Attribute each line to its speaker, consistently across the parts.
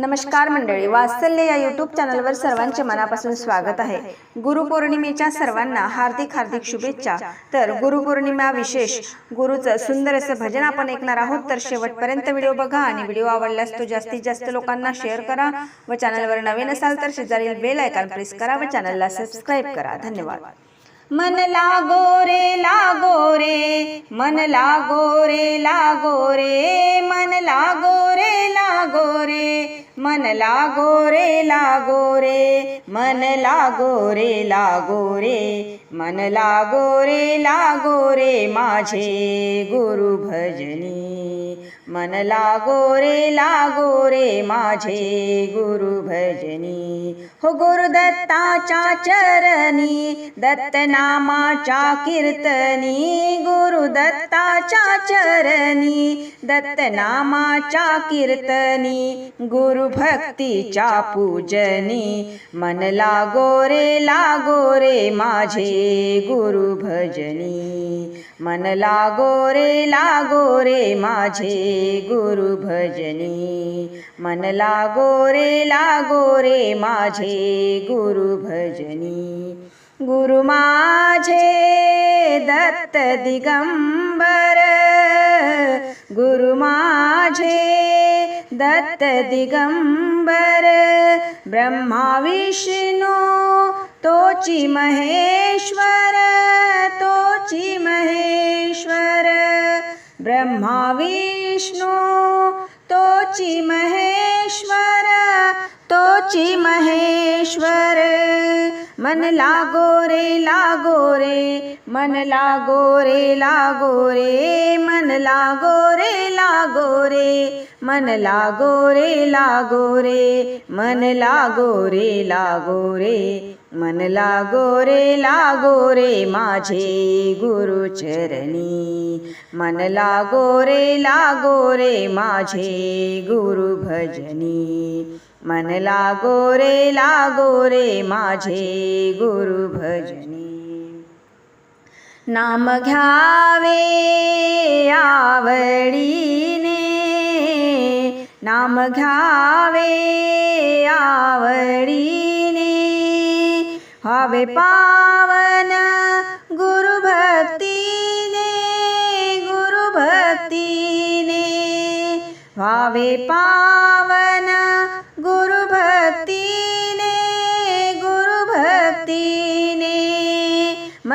Speaker 1: नमस्कार मंडळी वात्सल्य या यूट्यूब चॅनलवर सर्वांचे मनापासून स्वागत आहे. गुरुपौर्णिमेच्या सर्वांना हार्दिक हार्दिक शुभेच्छा. तर गुरुपौर्णिमा विशेष गुरुचं सुंदर असं भजन आपण ऐकणार आहोत. तर शेवटपर्यंत व्हिडिओ बघा आणि व्हिडिओ आवडल्यास तो जास्तीत जास्त लोकांना शेअर करा व चॅनलवर नवीन असाल तर शेजारील बेल आयकॉन प्रेस करा व चॅनलला सबस्क्राईब करा. धन्यवाद. मन लागो रे लागो रे मन लागो रे लागो रे मन लागो लागो रे मन लागो रे लागो रे मन लागो रे लागो रे मन लागो रे लागो रे माझे गुरु भजनी. मन लागो रे लागो रे माझे गुरु भजनी. हो गुरुदत्ताच्या चरणी दत्तनामाच्या कीर्तनी. गुरुदत्ताच्या चरणी दत्तनामाच्या कीर्तनी. गुरु भक्तीच्या पूजनी. मन लागो रे लागो रे माझे गुरु भजनी. मन लागो रे लागो रे माझे गुरु भजनी मन लागो रे लागो रे माझे गुरु भजनी गुरु माझे दत्त दिगंबर। गुरु माझे दत्त दिगंबर। ब्रह्मा विष्णू तोची महेश्वर तोची महेश्वर ब्रह्मा विष्णु तोची महे ची महेश्वर मन लागो रे लागो रे मन लागो रे लागो रे मन लागो रे लागो रे मन लागो रे लागो रे मन लागो रे लागो रे मन लागो रे लागो रे माझे गुरुचरणी मन लागो रे लागो रे माझे गुरु भजनी मन लागो रे लागो रे माझे गुरु भजनी नाम घ्यावे आवडीने नाम घ्यावे आवडीने. हवे पावन गुरुभक्तीने गुरुभक्तीने. व्हावे पावन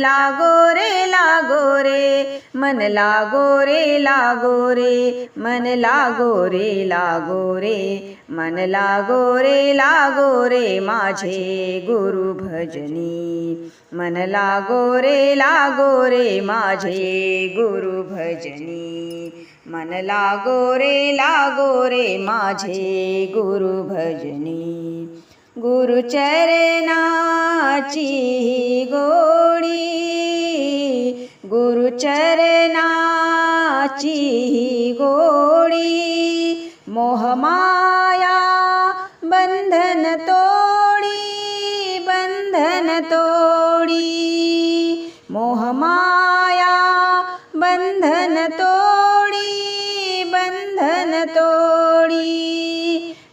Speaker 1: लागो रे लागो रे. मन लागो रे लागो रे. मन लागो रे लागो रे. मन लागो रे लागो रे माझे गुरु भजनी. मन लागो रे लागो रे माझे गुरु भजनी. मन लागो रे लागो रे माझे गुरु भजनी. गुरुचरणाची गो गुरुचरणाची गोडी मोहमाया बंधन तोडी बंधन तोडी मोहमाया बंधन तोडी.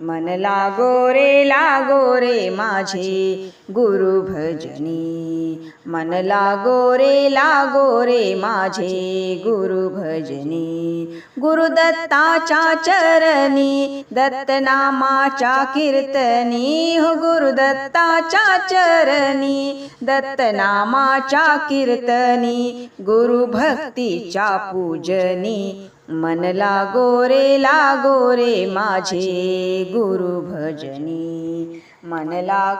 Speaker 1: मन लागो रे लागो रे माझे गुरु भजनी. मन लागो रे लागो रे माझे गुरु भजनी. गुरुदत्ताच्या चरणी दत्तनामाच्या कीर्तनी. हो गुरुदत्ताच्या चरणी दत्तनामाच्या कीर्तनी. गुरुभक्तीच्या पूजनी. मन गोरे लागोरे माझे गुरु भजनी. मन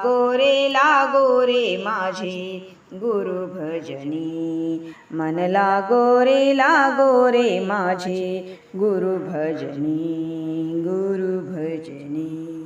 Speaker 1: गोरे लागोरे माझे गुरु भजनी. मन लागोरे लागोरे माझे गुरु भजनी गुरु भजनी.